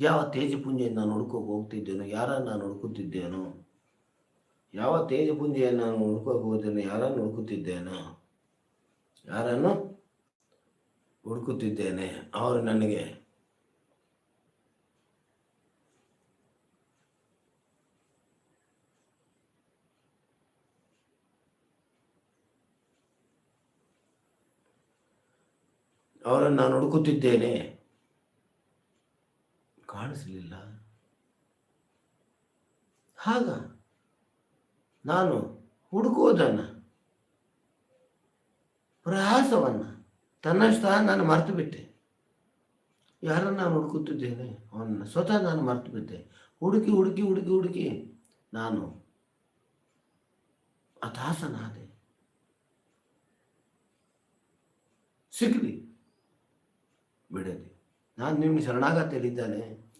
ಯಾವ ತೇಜಪುಂಜೆಯನ್ನು ನಾನು ಹುಡ್ಕೋಕೆ ಹೋಗ್ತಿದ್ದೇನೋ, ಯಾರನ್ನು ನಾನು ಹುಡುಕುತ್ತಿದ್ದೇನೋ, ಯಾವ ತೇಜಪುಂಜೆಯನ್ನು ನಾನು ಹುಡ್ಕೋಕೆ ಹೋಗ್ತೇನೆ ಯಾರನ್ನು ಹುಡುಕುತ್ತಿದ್ದೇನೋ, ಯಾರನ್ನು ಹುಡುಕುತ್ತಿದ್ದೇನೆ, ಅವರು ನನಗೆ ಅವರನ್ನು ನಾನು ಹುಡುಕುತ್ತಿದ್ದೇನೆ. ಕಾಣಿಸಲಿಲ್ಲ. ಆಗ ನಾನು ಹುಡುಕುವುದನ್ನು ಪ್ರಯಾಸವನ್ನು, ತನ್ನಷ್ಟ ನಾನು ಮರೆತು ಬಿಟ್ಟೆ. ಯಾರನ್ನು ನಾನು ಹುಡುಕುತ್ತಿದ್ದೇನೆ? ಅವನನ್ನು ಸ್ವತಃ ನಾನು ಮರೆತು ಬಿಟ್ಟೆ. ಹುಡುಕಿ ಹುಡುಕಿ ಹುಡುಕಿ ಹುಡುಕಿ ನಾನು ಹತಾಶನಾದೆ. ಸಿಗಲಿ ಬಿಡಲಿ ನಾನು ನಿಮ್ಮ ಶರಣಾಗತಿಯಲ್ಲಿದ್ದಾನೆ.